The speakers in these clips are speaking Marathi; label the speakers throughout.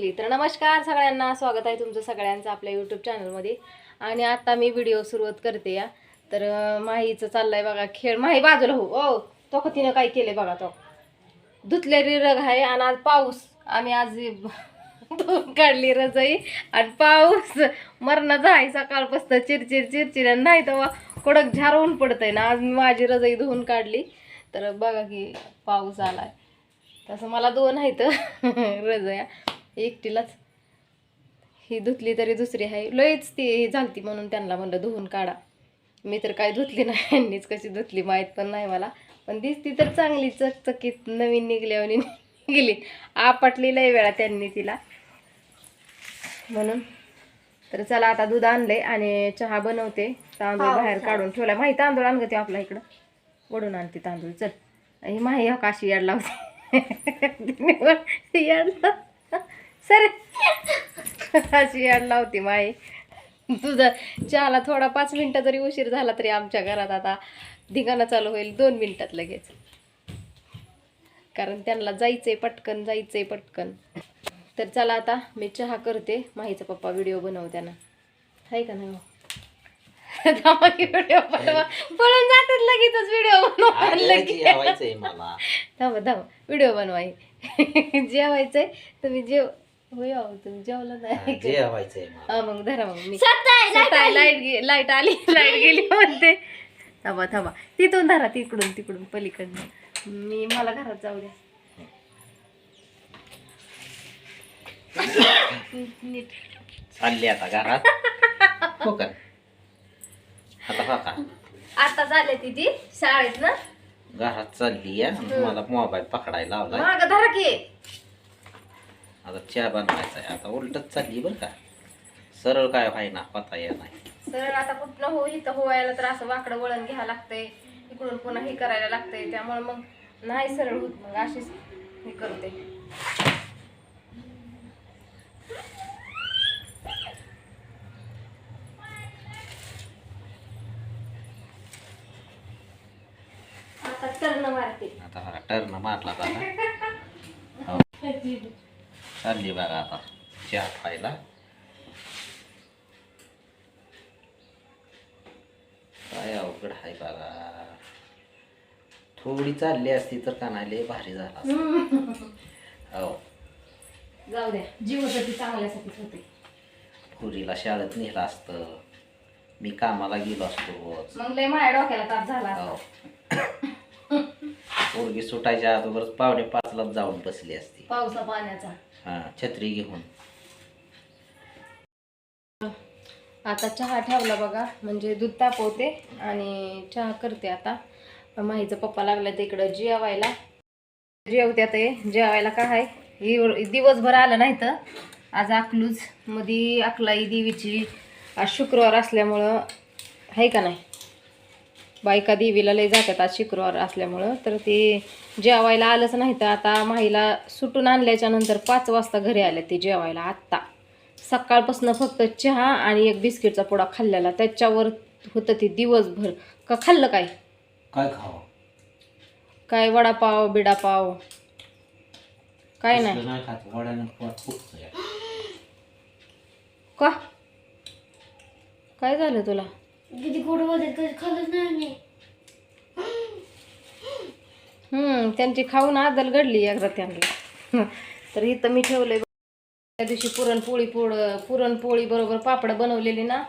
Speaker 1: तर नमस्कार सगळ्यांना. स्वागत आहे तुमचं सगळ्यांचं आपल्या यूट्यूब चॅनलमध्ये आणि आता मी व्हिडिओ सुरुवात करते या. तर माहीचं चाललंय बघा खेळ. माही बाजूला हो. ओ तो कतीनं तिनं काय केलंय बघा तो. धुतलेली रग आहे आणि आज पाऊस. आम्ही आज धुवून काढली रजाई. आणि पाऊस. मरणाचा आहे सकाळपासून चिरचिर चिरचिर आणि नाही तर कडक झारवून पडतंय ना. आज मी माझी रजाई धुवून काढली. तर बघा की पाऊस आलाय. तसं मला दोन आहेत रजया. एकटीलाच. ही धुतली तरी दुसरी आहे. लईच ती झालती म्हणून त्यांना म्हणलं धुवून काढा. मी तर काय धुतली नाही यांनीच कशी धुतली माहीत पण नाही मला. पण दिसती तर चांगली चकचकीत नवीन निघल्यावर निघली. आपटली लय वेळा त्यांनी तिला. म्हणून तर चला आता दूध आणलंय आणि चहा बनवते. तांदूळ बाहेर काढून ठेवलाय माही तांदूळ आण ते आपल्या इकडं. वडून आणते तांदूळ. चल. ही माही हा काशी याड लावते. याड लाव सर. अशी याड लावते माई. तुझं चहाला थोडा पाच मिनटं जरी उशीर झाला तरी आमच्या घरात आता धिंगाणा चालू होईल दोन मिनिटात लगेच. कारण त्यांना जायचंय पटकन जायचंय पटकन. तर चला आता मी चहा करते. माहीचा पप्पा व्हिडिओ बनव त्यांना. आहे का नाही हो? व्हिडिओ बनवा. पळून जातात लगेचच व्हिडिओ बनवा लगेच व्हिडिओ बनवाय जेवायचंय. तुम्ही जेव. होय अहो, तुम्ही जेवला नाही.
Speaker 2: जेवायचंय मला.
Speaker 1: हा मग धरा मग मी लाइट लाइट आली लाइट गेली म्हणते. थांबा थांबा. तिथून धरा तिकडून तिकडून पलीकडनं. मी मला घरात जाऊ द्या. नीट.
Speaker 2: चालली आता घरात. हो का? आता हो का?
Speaker 1: आता झाले ती शाळेत ना
Speaker 2: घरात चालली या मला मोबाईल पकडायला लावलाय.
Speaker 1: माग धरा की.
Speaker 2: आता चहा बनवायचा आहे. आता उलटच चालली बरं का. सरळ काय व्हाय ना पता येत नाही.
Speaker 1: सरळ आता कुठलं हो इथं होवायला तर असं वाकडं वळण घ्यावं लागतंय. इकडून पुन्हा हे करायला लागतंय. त्यामुळे मग नाही सरळ होत मग अशीच हे करते. आता टर्न मारते.
Speaker 2: आता टर्न मारला आता? चालली बघा आता. चहा खायला. काय अवघड आहे बघा. थोडी चालली असती तर कानाले भारी झाला असता. हो.
Speaker 1: जाऊ द्या. जीवासाठी चांगल्यासाठीच होते.
Speaker 2: पुरीला शाळेत नेलं असतं. मी कामाला गेलो असतो रोज.
Speaker 1: मग लय माझ्या डोक्याला ताप झाला असता.
Speaker 2: हो. पोरगी सुटायच्या अगोदरच पावणे पाचलाच जाऊन बसली असती.
Speaker 1: पावसा पाण्याचा.
Speaker 2: हा छत्री घेऊन.
Speaker 1: आता चहा ठेवला बघा म्हणजे दूध तापवते आणि चहा करते आता. माहीचं पप्पा लागला तिकडं जेवायला. जेवते आता हे जेवायला काय आहे दिवसभर आलं नाही तर. आज अकलूजमध्ये अकलाई देवीची आज शुक्रवार असल्यामुळं आहे का नाही? बायका देवीला लय जातात आज शुक्रवार असल्यामुळं. तर ते जेवायला आलंच नाही तर आता माहीला सुटून आणल्याच्या नंतर पाच वाजता घरी आले ते जेवायला आत्ता. सकाळपासून फक्त चहा आणि एक बिस्किटचा पुडा खाल्लेला. त्याच्यावर होतं ते दिवसभर. का खाल्लं काय?
Speaker 2: काय खावं?
Speaker 1: काय वडापाव बिडापाव? काय नाही. का? काय झालं तुला?
Speaker 3: किती कधी खाल्लंच नाही
Speaker 1: हम्म त्यांची खाऊन आदल घडली एकदा त्यांना. तर इथं मी ठेवलंय त्या दिवशी पुरणपोळी पोळ पुरणपोळी बरोबर पापड बनवलेली ना.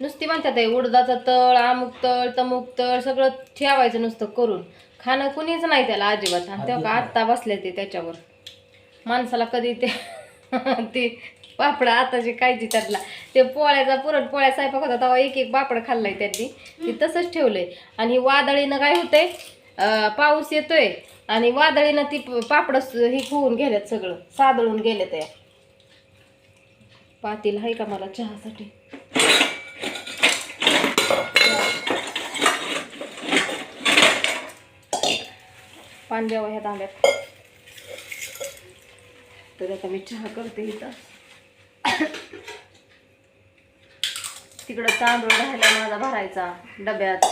Speaker 1: नुसती म्हणतात आहे उडदाचं तळ अमुक तळ तमुक तळ सगळं ठेवायचं नुसतं करून. खाणं कुणीच नाही त्याला अजिबात. आणि तेव्हा आत्ता बसले ते त्याच्यावर. माणसाला कधी ते ते पापडा आता जे कायची त्यातला. ते पोळ्याचा पुरणपोळ्या स्वयंपाक होता तेव्हा एक एक पापड खाल्लाय त्यांनी. ते तसंच ठेवलंय. आणि वादळीनं काय होतंय? पाऊस येतोय आणि वादळीनं ती पापड हे होऊन गेल्यात सगळं. सादळून गेले ते पातील आहे का मला चहासाठी? पान द्यावं ह्या तांब्यात. तर आता मी चहा करते इथं. तिकडं तांदूळ राहिला माझा भरायचा डब्यात.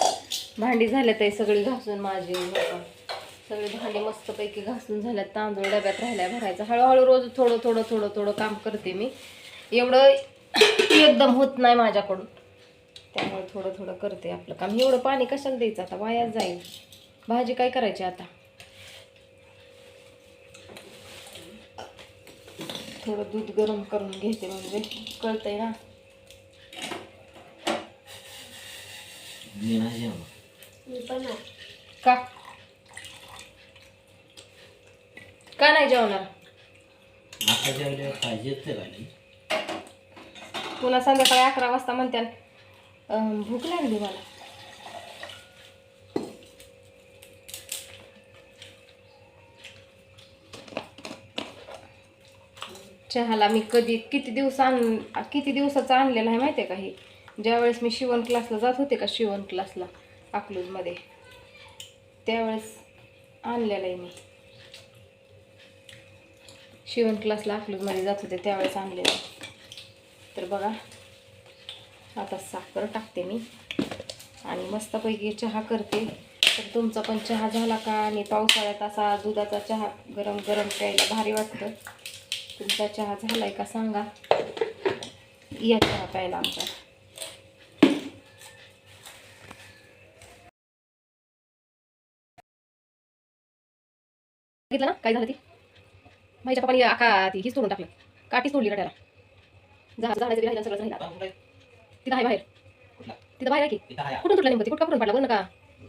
Speaker 1: भांडी झाले ते सगळी घासून माझी. सगळी भांडी भांडे मस्तपैकी घासून झाल्यात तांदूळ डब्यात राहिल्या भरायचा. हळूहळू रोज थोडं थोडं थोडं थोडं काम करते मी. एवढं एकदम होत नाही माझ्याकडून. त्यामुळे थोडं थोडं करते आपलं काम. एवढं पाणी कशाला द्यायचं आता? वायाच जाईल. भाजी काय करायची आता? थोडं दूध गरम करून घेते म्हणजे कळतंय ना. का? का नाही जेवणार?
Speaker 2: आता जेवल्यावर पाहिजे ते राहिली
Speaker 1: पुन्हा संध्याकाळी अकरा वाजता म्हणत्या अं, भूक लागली मला. चहाला मी कधी किती दिवस आण किती दिवसाचा आणलेला आहे माहिती आहे का हे? ज्यावेळेस मी शिवण क्लासला जात होते का शिवण क्लासला अकलूजमध्ये त्यावेळेस आणलेला आहे मी. शिवण क्लासला अकलूजमध्ये जात होते त्यावेळेस आणलेलं आहे. तर बघा आता साखर टाकते मी आणि मस्तपैकी चहा करते. तर तुमचा पण चहा झाला का? आणि पावसाळ्यात असा दुधाचा चहा गरम गरम प्यायला भारी वाटतं. तुमचा चहा झालाय का सांगा? या चहा प्यायला आमचा बघितलं ना? काय झालं ती? माझ्या पप्पानी आका ती हीच तोडून टाकलं. काठीच तोडली रट्याला. झाड झाडाचं बी राहिलं सगळं राहिलं
Speaker 2: कुठे
Speaker 1: तिथं आहे बाहेर. तिथं बाहेर आहे की? कुठून तुटला नेमकं? कुठं कुठून पडला बोल नका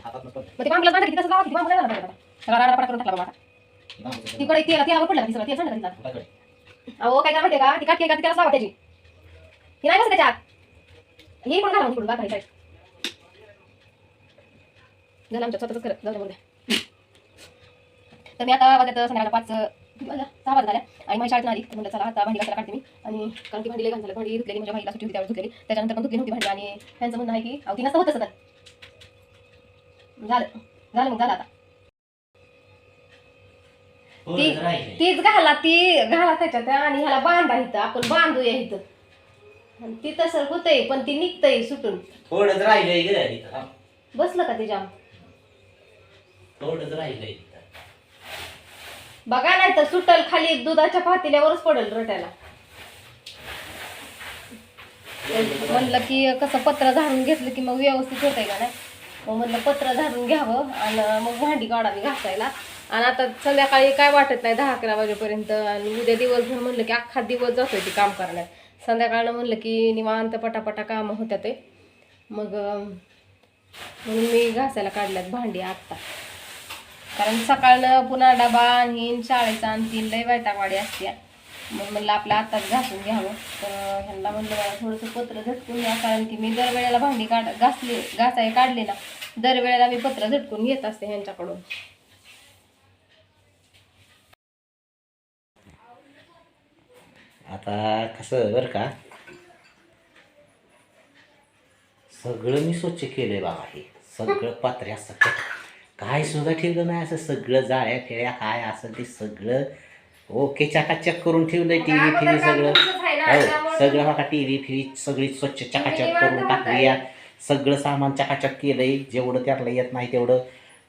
Speaker 1: मग ते बांबूला बांधा की तसं लावा की झाला आता. सगळा राडा करून टाकला बाबा ती कडे तेला तेलावर पडला ती सगळं तेल
Speaker 2: कुठाकडे
Speaker 1: अहो काय करा माहितीये का ती काठी आहे का ती त्याला त्याची ही नाही बसत त्याच्यात हे पण घाला तिकडून बाहेर साईड झालं आमच्या स्वतःच करत जाऊ दे तर मी आता वाजत संध्याकाळ पाच सहा वाजता झाल्या आणि माझ्या शाळेत आली म्हणलं चला आता भांडी घासायला काढते मी आणि कारण ती भांडी लई झालं भांडी धुतलेली माझ्या भाईला सुट्टी होती त्यावेळेस धुतलेली त्याच्यानंतर पण धुतली नव्हती भांडी आणि त्यांचं म्हणणं आहे की अहो नसतं होतं सगळं झालं झालं मग झालं आता ती तीच घाला ती घाला त्याच्यात आणि ह्याला बांधा इथं आपण बांधूया इथं. आणि ती तसं होतंय पण ती निघतंय सुटून.
Speaker 2: थोडंच राहिलंय ग इथं हा.
Speaker 1: बसलं का तिच्या?
Speaker 2: थोडंच राहिलंय इथं.
Speaker 1: बघा नाही तर सुटल खाली दुधाच्या पातेल्यावरच पडेल रट्याला. म्हणलं की कसं पत्र झाडून घेतलं की मग व्यवस्थित होतंय का नाही? मग म्हणलं पत्र झाडून घ्यावं आणि मग भांडी काढावी घासायला. आणि आता संध्याकाळी काय वाटत नाही दहा अकरा वाजेपर्यंत. आणि उद्या दिवसभर म्हणलं की अख्खा दिवस जातोय ते काम करण्यात संध्याकाळनं म्हणलं की निवांत पटापटा कामं होत्या ते. मग म्हणून मी घासायला काढल्यात भांडी आत्ता. कारण सकाळनं पुन्हा डबा आणि शाळेचा आणि तीन लय वैतागवाडी असते मग म्हणलं आपलं आत्ताच घासून घ्यावं. तर ह्यांना म्हणलं मला थोडंसं पत्र झटकून घ्या कारण की मी दरवेळेला भांडी काढ घासली घासाय काढली ना दरवेळेला मी पत्र झटकून घेत असते ह्यांच्याकडून.
Speaker 2: आता कसं बरं का? सगळं मी स्वच्छ केलंय बाबा हे. सगळं पात्र्या सगळं काय सुद्धा ठेवलं नाही असं. सगळं जाळ्या खेळ्या काय असं ते सगळं. ओके चकाचक करून ठेवलंय टी व्ही फिवी सगळं. हो सगळं बघा टी व्ही फिवी सगळी स्वच्छ चकाचक करून टाकली सगळं सामान चकाचक केलंय. जेवढं त्यातलं येत नाही तेवढं.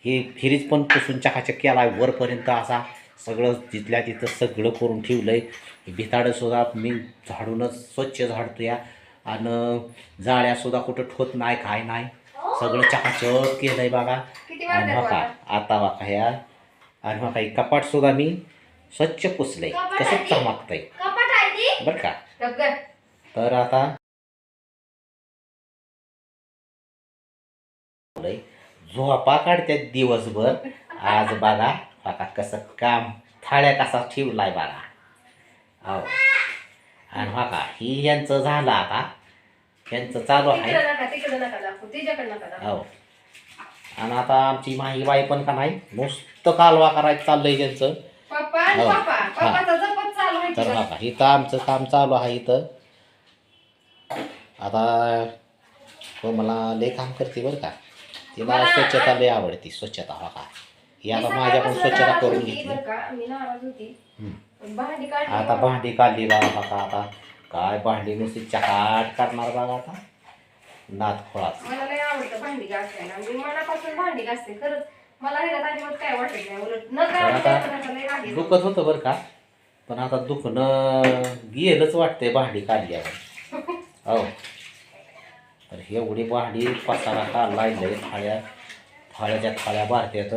Speaker 2: हे फ्रीज पण पुसून चकाचक केला वरपर्यंत असा. सगळं तिथल्या तिथं सगळं करून ठेवलंय. भिताडं सुद्धा मी झाडूनच स्वच्छ झाडतो या आणि जाळ्या सुद्धा कुठं ठोत नाही काय नाही. सगळं चकाचक केलंय बघा.
Speaker 1: किती
Speaker 2: आणि बघा. आता बघा ह्या. आणि बघा हे कपाट सुद्धा मी स्वच्छ पुसलंय. कसं चमकतंय.
Speaker 3: कपाट आहे
Speaker 2: बरं का? तर आता झोपा काढतात दिवसभर. आज बघा बघा कसं काम थाळ्या कसा ठेवलाय बघा हो. आणि बघा ही यांचं झालं आता. यांचं चालू आहे. हो. आणि आता आमची माही बाई पण का नाही नुसतं कालवा करायचं चाललंय त्यांचं. हो. तर. बघा इथं आमचं काम चालू आहे इथं. आता हो मला लय काम करते बरं का. तिला
Speaker 1: मला-
Speaker 2: स्वच्छता लय आवडते स्वच्छता हो का. ही आता
Speaker 1: मी
Speaker 2: माझ्या पण
Speaker 1: सकाळपासून
Speaker 2: स्वच्छता करून घेतली
Speaker 1: मी नाराज होती. भांडी काढली.
Speaker 2: आता भांडी काढली बघा बघा आता. काय भांडी नुसती चकाट करणार बघा आता. नात खोळाच
Speaker 1: मला आवडतं भांडी घासायला. मी मनापासून भांडी घासते खरंच. मला ह्याच्यात अजिबात काय वाटत नाही. उलट न
Speaker 2: तर
Speaker 1: काय
Speaker 2: आता. दुखत होतं बरं का? पण आता दुखणं गेलंच वाटतंय भांडी काढल्यावर. हो. तर एवढी भांडी पसारा काढलाय लय थाळ्या थाळ्याच्या थाळ्या भारत्यात.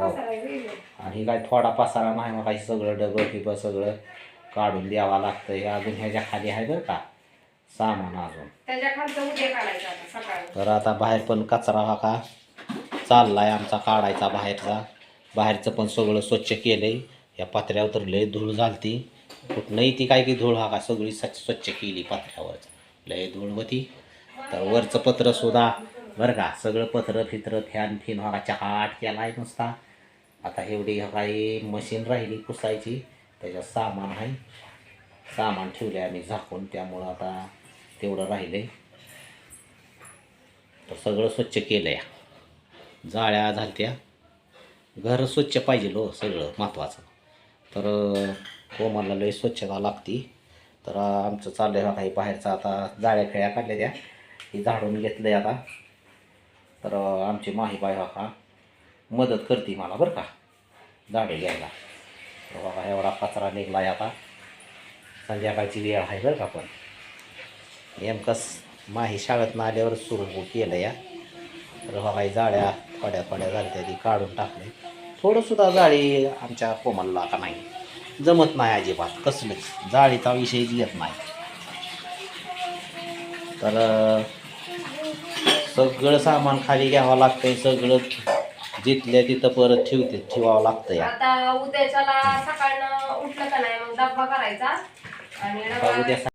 Speaker 2: हो. आणि काय थोडा पसारा नाही मग काही सगळं डबं फिबं सगळं काढून द्यावं लागतं हे अजून ह्याच्या खाली आहे बरं का सामान अजून. तर आता बाहेर पण कचरा हा का चाललाय आमचा काढायचा बाहेरचा. बाहेरचं पण सगळं स्वच्छ केलंय. या पात्र्यावर तर लय धूळ झालती. कुठनंही ती काय की धूळ हा का सगळी स्वच्छ स्वच्छ केली पात्र्यावर. लय धूळ होती. तर वरचं पत्र सुद्धा बरं का सगळं पत्र फित्र फॅन फिन हा चहाट केला आहे नुसता. आता एवढी काही मशीन राहिली पुसायची त्याच्यात सामान आहे. सामान ठेवले आम्ही झाकून त्यामुळं आता तेवढं राहिलंय. तर सगळं स्वच्छ केलं या जाळ्या झालत्या. घर स्वच्छ पाहिजे लो सगळं महत्त्वाचं तर कोमाला लय स्वच्छता लागती. तर आमचं चाललं आहे काही बाहेरचं आता जाळ्या खेळ्या काढल्या त्या. ही झाडून घेतलं आता. तर आमची माहीबाई हा का मदत करते मला बरं का झाडे घ्यायला. बाबा एवढा कचरा निघला आता. संध्याकाळची वेळ आहे बरं का पण. नेमकंच माही शाळेतनं आल्यावर सुरू केलं या. तर बाबा ही जाळ्या थोड्या थोड्या झाल्या ती काढून टाकले. थोडंसुद्धा जाळी आमच्या कोमलला का नाही. जमत नाही अजिबात कसलंच. जाळीचा विषयच येत नाही. तर सगळं सामान खाली घ्यावं लागतंय सगळं जिथल्या तिथं परत ठेवते ठेवावं लागतं या
Speaker 1: आता उद्याच्याला सकाळनं उठलं का नाही मग डब्बा करायचा. आणि डब्बा